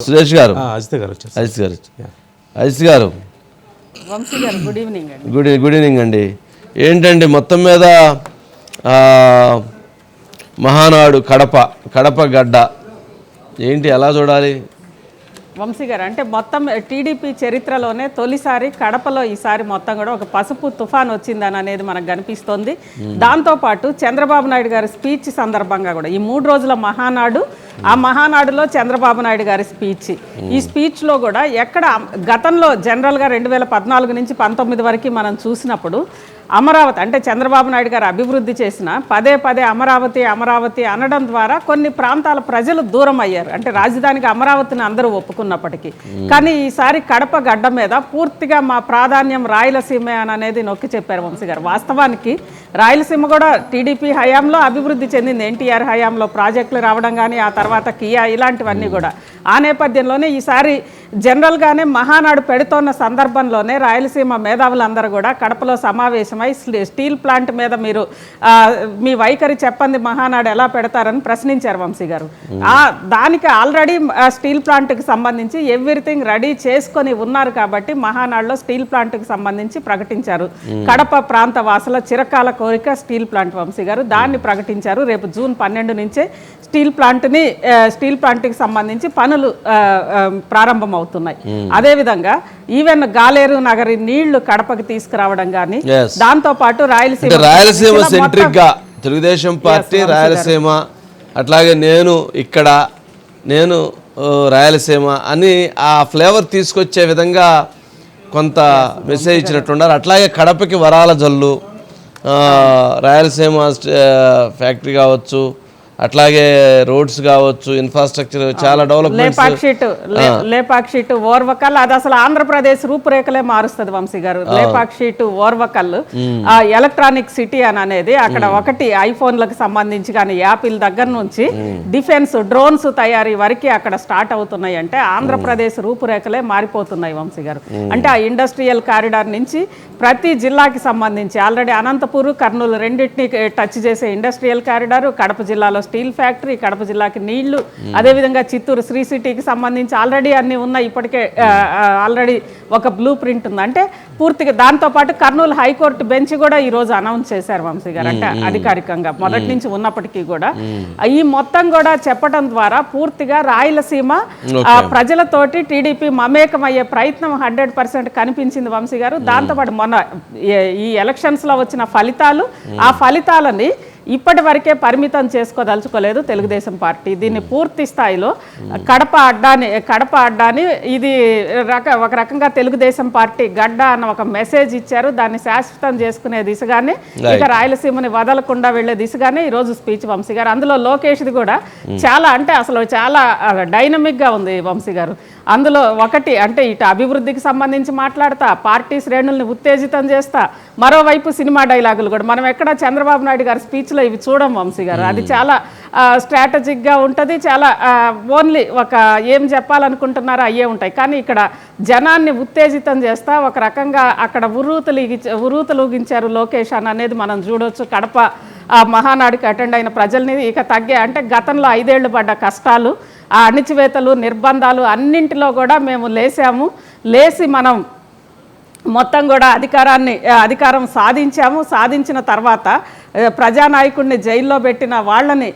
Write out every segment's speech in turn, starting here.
సురేష్ గారు. ఆ, అజిత గారు వచ్చారు. అజిత్ గారు అజిత్ గారు. వంశీ గారు గుడ్ ఈవినింగ్ అండి. గుడ్ గుడ్ ఈవినింగ్ అండి. ఏంటండి మొత్తం మీద ఆ, మహానాడు కడప కడప గడ్డ. ఏంటి ఎలా చూడాలి? వంశీ గారు అంటే మొత్తం టీడీపీ చరిత్రలోనే తొలిసారి కడపలో ఈసారి మొత్తం కూడా ఒక పసుపు తుఫాన్ వచ్చిందని అనేది మనకు కనిపిస్తోంది. దాంతోపాటు చంద్రబాబు నాయుడు గారి స్పీచ్ సందర్భంగా కూడా ఈ మూడు రోజుల మహానాడు ఆ మహానాడులో చంద్రబాబు నాయుడు గారి స్పీచ్. ఈ స్పీచ్లో కూడా ఎక్కడ గతంలో జనరల్గా రెండు వేల పద్నాలుగు నుంచి పంతొమ్మిది వరకు మనం చూసినప్పుడు అమరావతి అంటే చంద్రబాబు నాయుడు గారు అభివృద్ధి చేసిన పదే పదే అమరావతి అమరావతి అనడం ద్వారా కొన్ని ప్రాంతాల ప్రజలు దూరం అయ్యారు. అంటే రాజధానికి అమరావతిని అందరూ ఒప్పుకున్నప్పటికీ. కానీ ఈసారి కడప గడ్డ మీద పూర్తిగా మా ప్రాధాన్యం రాయలసీమ అని అనేది నొక్కి చెప్పారు వంశీ గారు వాస్తవానికి రాయలసీమ కూడా టీడీపీ హయాంలో అభివృద్ధి చెందింది. ఎన్టీఆర్ హయాంలో ప్రాజెక్టులు రావడం కానీ ఆ తర్వాత కియా ఇలాంటివన్నీ కూడా. ఆ నేపథ్యంలోనే ఈసారి జనరల్గానే మహానాడు పెడుతోన్న సందర్భంలోనే రాయలసీమ మేధావులందరూ కూడా కడపలో సమావేశమై స్టీల్ ప్లాంట్ మీద మీరు మీ వైఖరి చెప్పండి మహానాడు ఎలా పెడతారని ప్రశ్నించారు వంశీ గారు. ఆ దానికి ఆల్రెడీ స్టీల్ ప్లాంట్కి సంబంధించి ఎవ్రీథింగ్ రెడీ చేసుకొని ఉన్నారు కాబట్టి మహానాడులో స్టీల్ ప్లాంట్కి సంబంధించి ప్రకటించారు. కడప ప్రాంత వాసుల చిరకాల కోరిక స్టీల్ ప్లాంట్ వంశీ గారు. దాన్ని ప్రకటించారు. రేపు జూన్ పన్నెండు నుంచే స్టీల్ ప్లాంట్ని స్టీల్ ప్లాంట్కి సంబంధించి పనులు ఆ, ప్రారంభమవుతున్నాయి. అదేవిధంగా ఈవెన్ గాలేరు నగరి నీళ్ళు కడపకి తీసుకురావడం కానీ. దాంతో పాటు రాయలసీమ రాయలసీమ సెంట్రిక్గా తెలుగుదేశం పార్టీ రాయలసీమ అట్లాగే నేను ఇక్కడ నేను రాయలసీమ అని ఆ ఫ్లేవర్ తీసుకొచ్చే విధంగా కొంత మెసేజ్ ఇచ్చినట్టున్నారు అట్లాగే కడపకి వరాల జల్లు రాయలసీమ ఫ్యాక్టరీ కావచ్చు అట్లాగే రోడ్స్ కావచ్చు ఇన్ఫ్రాస్ట్రక్చర్ చాలా డెవలప్మెంట్స్ లేపాక్ షీట్ లే- లేపాక్ షీట్ ఓర్వకల్ అది అసలు ఆంధ్రప్రదేశ్ రూపురేఖలే మారుస్తుంది వంశీ గారు. లేపాక్ షీట్ ఓర్వకల్ ఆ ఎలక్ట్రానిక్ సిటీ అని అనేది అక్కడ ఒకటి ఐఫోన్లకు సంబంధించి కానీ యాపిల్ దగ్గర నుంచి డిఫెన్స్ డ్రోన్స్ తయారీ వరకు అక్కడ స్టార్ట్ అవుతున్నాయి అంటే ఆంధ్రప్రదేశ్ రూపురేఖలే మారిపోతున్నాయి వంశీ గారు. అంటే ఆ ఇండస్ట్రియల్ కారిడార్ నుంచి ప్రతి జిల్లాకి సంబంధించి ఆల్రెడీ అనంతపూర్ కర్నూలు రెండింటిని టచ్ చేసే ఇండస్ట్రియల్ కారిడార్ కడప జిల్లాలో స్టీల్ ఫ్యాక్టరీ కడప జిల్లాకి నీళ్ళు అదేవిధంగా చిత్తూరు శ్రీ సిటీకి సంబంధించి ఆల్రెడీ అన్ని ఉన్నాయి. ఇప్పటికే ఆల్రెడీ ఒక బ్లూ ప్రింట్ ఉంది. అంటే పూర్తిగా దాంతోపాటు కర్నూలు హైకోర్టు బెంచ్ కూడా ఈ రోజు అనౌన్స్ చేశారు వంశీ గారు. అంటే అధికారికంగా మొదటి నుంచి ఉన్నప్పటికీ కూడా ఈ మొత్తం కూడా చెప్పడం ద్వారా పూర్తిగా రాయలసీమ ప్రజలతోటి టీడీపీ మమేకమయ్యే ప్రయత్నం హండ్రెడ్ పర్సెంట్ కనిపించింది వంశీ గారు. దాంతోపాటు మొన్న ఈ ఎలక్షన్స్లో వచ్చిన ఫలితాలు ఆ ఫలితాలని ఇప్పటి వరకే పరిమితం చేసుకోదలుచుకోలేదు తెలుగుదేశం పార్టీ. దీన్ని పూర్తి స్థాయిలో కడప అడ్డాని కడప అడ్డాని ఇది రక ఒక రకంగా తెలుగుదేశం పార్టీ గడ్డ అన్న ఒక మెసేజ్ ఇచ్చారు. దాన్ని శాశ్వతం చేసుకునే దిశగానే ఇక రాయలసీమని వదలకుండా వెళ్ళే దిశగానే ఈ రోజు స్పీచ్ వంశీ గారు. అందులో లోకేష్ది కూడా చాలా అంటే అసలు చాలా డైనమిక్గా ఉంది వంశీ గారు. అందులో ఒకటి అంటే ఇటు అభివృద్ధికి సంబంధించి మాట్లాడతా పార్టీ శ్రేణుల్ని ఉత్తేజితం చేస్తా మరోవైపు సినిమా డైలాగులు కూడా. మనం ఎక్కడ చంద్రబాబు నాయుడు గారి స్పీచ్లో ఇవి చూడం వంశీ గారు. అది చాలా స్ట్రాటజిక్గా ఉంటుంది. చాలా ఓన్లీ ఒక ఏం చెప్పాలనుకుంటున్నారో అయ్యే ఉంటాయి. కానీ ఇక్కడ జనాన్ని ఉత్తేజితం చేస్తా ఒక రకంగా అక్కడ ఉర్రూతలు ఉర్రూతలుగించారు లోకేష్ అని అనేది మనం చూడొచ్చు. కడప ఆ మహానాడుకి అటెండ్ అయిన ప్రజల్ని ఇక తగ్గే అంటే గతంలో ఐదేళ్ళు పడ్డ కష్టాలు ఆ అణిచివేతలు నిర్బంధాలు అన్నింటిలో కూడా మేము లేసాము. లేసి మనం మొత్తం కూడా అధికారాన్ని అధికారం సాధించాము. సాధించిన తర్వాత ప్రజానాయకుడిని జైల్లో పెట్టిన వాళ్ళని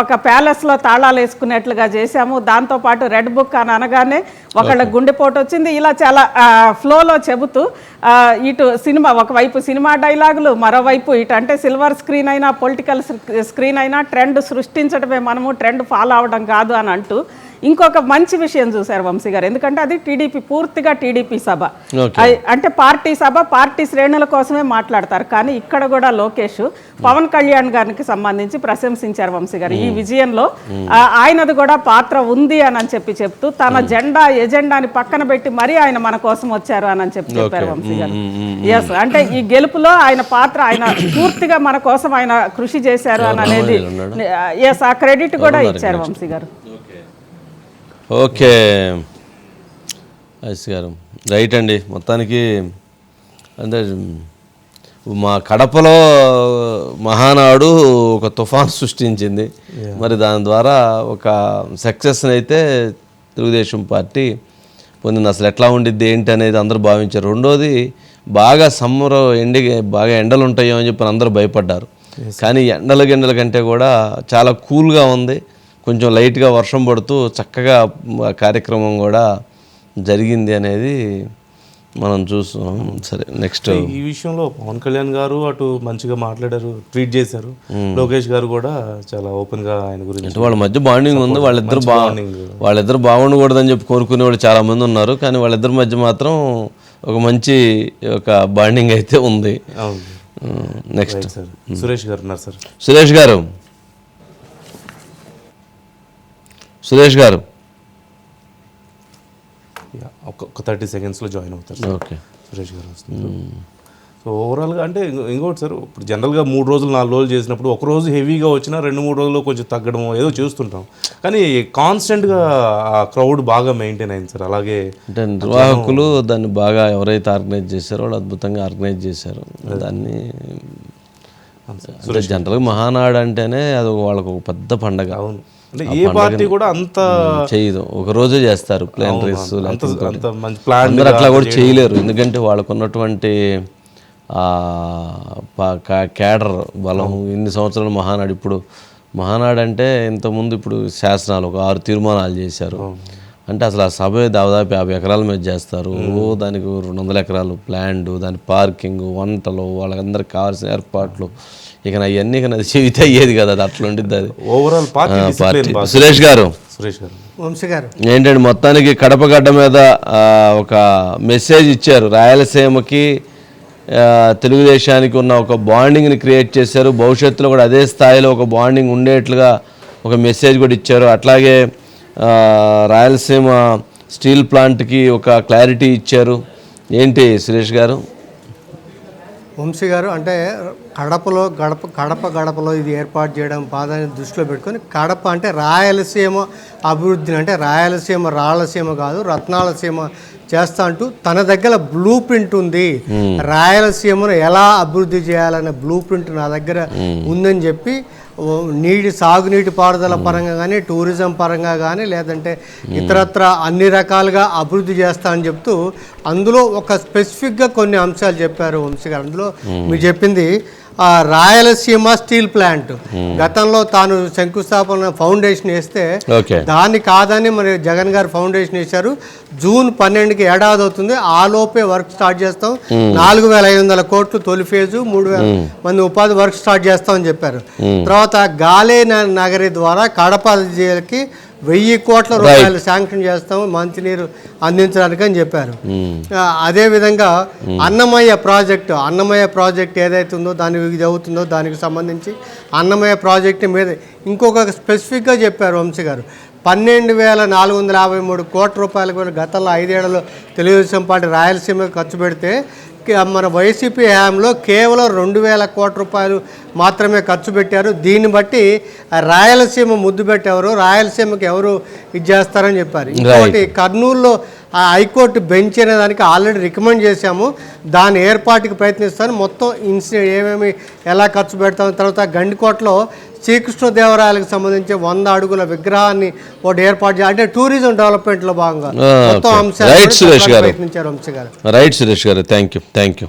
ఒక ప్యాలెస్లో తాళాలు వేసుకునేట్లుగా చేశాము. దాంతోపాటు రెడ్ బుక్ అని అనగానే ఒకళ్ళ గుండెపోటు వచ్చింది. ఇలా చాలా ఫ్లోలో చెబుతూ ఇటు సినిమా ఒకవైపు సినిమా డైలాగులు మరోవైపు ఇటు అంటే సిల్వర్ స్క్రీన్ అయినా పొలిటికల్ స్క్రీన్ అయినా ట్రెండ్ సృష్టించడమే మనము ట్రెండ్ ఫాలో అవడం కాదు అని అంటూ ఇంకొక మంచి విషయం చూశారు వంశీ గారు. ఎందుకంటే అది టీడీపీ పూర్తిగా టీడీపీ సభ. అంటే పార్టీ సభ పార్టీ శ్రేణుల కోసమే మాట్లాడతారు. కానీ ఇక్కడ కూడా లోకేష్ పవన్ కళ్యాణ్ గారికి సంబంధించి ప్రశంసించారు వంశీ గారు. ఈ విజయంలో ఆయనది కూడా పాత్ర ఉంది అని అని చెప్పి చెప్తూ తన జెండా ఎజెండాని పక్కన పెట్టి మరీ ఆయన మన కోసం వచ్చారు అని అని చెప్పి చెప్పారు వంశీ గారు. ఎస్ అంటే ఈ గెలుపులో ఆయన పాత్ర ఆయన పూర్తిగా మన కోసం ఆయన కృషి చేశారు అని అనేది ఎస్ ఆ క్రెడిట్ కూడా ఇచ్చారు వంశీ గారు. ఓకే. ఐస్ గారు రైట్ అండి. మొత్తానికి అంటే మా కడపలో మహానాడు ఒక తుఫాన్ సృష్టించింది. మరి దాని ద్వారా ఒక సక్సెస్ని అయితే తెలుగుదేశం పార్టీ పొందింది. అసలు ఎట్లా ఉండిద్ది ఏంటి అనేది అందరూ భావించారు. రెండోది బాగా సమ్మర్ ఎండి బాగా ఎండలు ఉంటాయో అని చెప్పి అందరూ భయపడ్డారు. కానీ ఎండల గిండల కంటే కూడా చాలా కూల్గా ఉంది. కొంచెం లైట్గా వర్షం పడుతూ చక్కగా కార్యక్రమం కూడా జరిగింది అనేది మనం చూస్తాం సరే నెక్స్ట్. ఈ విషయంలో పవన్ కళ్యాణ్ గారు అటు మంచిగా మాట్లాడారు ట్వీట్ చేశారు. లోకేష్ గారు కూడా చాలా ఓపెన్గా ఆయన గురించి అంటే వాళ్ళ మధ్య బాండింగ్ ఉంది వాళ్ళిద్దరు బా వాళ్ళిద్దరు బాగుండకూడదని చెప్పి కోరుకునే వాళ్ళు చాలా మంది ఉన్నారు కానీ వాళ్ళిద్దరి మధ్య మాత్రం ఒక మంచి ఒక బాండింగ్ అయితే ఉంది. నెక్స్ట్. సార్ సురేష్ గారు ఉన్నారు సార్ సురేష్ గారు. సురేష్ గారు. ఒక థర్టీ సెకండ్స్లో జాయిన్ అవుతారు సార్. ఓకే. సురేష్ గారు వస్తున్నారు. సో ఓవరాల్గా అంటే ఇంకో- ఇంకోటి సార్ ఇప్పుడు జనరల్గా మూడు రోజులు నాలుగు రోజులు చేసినప్పుడు ఒక రోజు హెవీగా వచ్చినా రెండు మూడు రోజుల్లో కొంచెం తగ్గడం ఏదో చూస్తుంటాం. కానీ కాన్స్టెంట్గా ఆ క్రౌడ్ బాగా మెయింటైన్ అయింది సార్. అలాగే అంటే నిర్వాహకులు దాన్ని బాగా ఎవరైతే ఆర్గనైజ్ చేశారో వాళ్ళు అద్భుతంగా ఆర్గనైజ్ చేశారు. దాన్ని అంటే జనరల్గా మహానాడు అంటేనే అది వాళ్ళకు ఒక పెద్ద పండగ. అవును. అంటే ఏ పార్టీ కూడా అంత చేయదు. ఒక రోజే చేస్తారు ప్లేనరీస్ అంత అంత మంచి ప్లాన్ అందరూ అట్లా కూడా చేయలేరు. ఎందుకంటే వాళ్ళకు ఉన్నటువంటి ఆ ప- కా- కేడర్ బలం ఇన్ని సంవత్సరాలు మహానాడు ఇప్పుడు మహానాడు అంటే ఇంతకుముందు ఇప్పుడు శాసనాలు ఒక ఆరు తీర్మానాలు చేశారు. అంటే అసలు ఆ సభ దాదాపు యాభై ఎకరాల మీద చేస్తారు. ఓ దానికి రెండు వందల ఎకరాలు ప్లాండ్ దాని పార్కింగ్ వంటలు వాళ్ళకందరికి కావాల్సిన ఏర్పాట్లు. ఇక నా ఇవన్నీ ఇక నాది చెబితే అయ్యేది కదా అది అట్లా ఉండిద్ది అది. ఓవరాల్ పార్టీ సురేష్ గారు. సురేష్ గారు. వంశీ గారు. ఏంటంటే మొత్తానికి కడప గడ్డ మీద ఒక మెసేజ్ ఇచ్చారు. రాయలసీమకి తెలుగుదేశానికి ఉన్న ఒక బాండింగ్ని క్రియేట్ చేశారు. భవిష్యత్తులో కూడా అదే స్థాయిలో ఒక బాండింగ్ ఉండేట్లుగా ఒక మెసేజ్ కూడా ఇచ్చారు. అట్లాగే రాయలసీమ స్టీల్ ప్లాంట్కి ఒక క్లారిటీ ఇచ్చారు. ఏంటి సురేష్ గారు? వంశీ గారు అంటే కడపలో గడప కడప గడపలో ఇది ఏర్పాటు చేయడం బాధని దృష్టిలో పెట్టుకొని కడప అంటే రాయలసీమ అభివృద్ధిని అంటే రాయలసీమ రాయలసీమ కాదు రత్నాలసీమ చేస్తా అంటూ తన దగ్గర బ్లూ ప్రింట్ ఉంది. రాయలసీమను ఎలా అభివృద్ధి చేయాలనే బ్లూ ప్రింట్ నా దగ్గర ఉందని చెప్పి నీటి సాగునీటి పారుదల పరంగా కానీ టూరిజం పరంగా కానీ లేదంటే ఇతరత్ర అన్ని రకాలుగా అభివృద్ధి చేస్తా అని చెప్తూ అందులో ఒక స్పెసిఫిక్గా కొన్ని అంశాలు చెప్పారు వంశీ గారు. అందులో మీరు చెప్పింది రాయలసీమ స్టీల్ ప్లాంట్. గతంలో తాను శంకుస్థాపన ఫౌండేషన్ వేస్తే దాన్ని కాదని మరి జగన్ గారు ఫౌండేషన్ వేశారు. జూన్ పన్నెండుకి ఏడాది అవుతుంది. ఆ లోపే వర్క్ స్టార్ట్ చేస్తాం. నాలుగు వేల ఐదు వందల కోట్లు తొలి ఫేజు మూడు వేల మంది ఉపాధి వర్క్ స్టార్ట్ చేస్తామని చెప్పారు. తర్వాత గాలే నగరి ద్వారా కడప జిల్లాకి వెయ్యి కోట్ల రూపాయలు శాంక్షన్ చేస్తాము మంచినీరు అందించడానికి అని చెప్పారు. ఆ, అదే విధంగా అన్నమయ్య ప్రాజెక్టు అన్నమయ్య ప్రాజెక్ట్ ఏదైతే ఉందో దాని ఇది అవుతుందో దానికి సంబంధించి అన్నమయ్య ప్రాజెక్టు మీద ఇంకొక స్పెసిఫిక్గా చెప్పారు వంశీ గారు. పన్నెండు వేల నాలుగు వందల యాభై మూడు కోట్ల రూపాయలు కూడా గతంలో ఐదేళ్ళలో తెలుగుదేశం పార్టీ రాయలసీమకు ఖర్చు పెడితే మన వైసీపీ హయాంలో కేవలం రెండు వేల కోట్ల రూపాయలు మాత్రమే ఖర్చు పెట్టారు. దీన్ని బట్టి రాయలసీమ ముద్దు పెట్టేవారు. రాయలసీమకి ఎవరు ఇది చేస్తారని చెప్పారు. ఇంకోటి కర్నూలులో ఆ హైకోర్టు బెంచ్ అనే దానికి ఆల్రెడీ రికమెండ్ చేశాము. దాని ఏర్పాటుకి ప్రయత్నిస్తాను. మొత్తం ఇన్సి ఏమేమి ఎలా ఖర్చు పెడతాం తర్వాత గండికోటలో శ్రీకృష్ణదేవరాయలకు సంబంధించి వంద అడుగుల విగ్రహాన్ని ఒకటి ఏర్పాటు చేయాలి. అంటే టూరిజం డెవలప్మెంట్లో భాగంగా. ఆ, మొత్తం. అంశాలు. ప్రయత్నించారు వంశీ గారు. రైట్ సురేష్ గారు. Thank you. Thank you.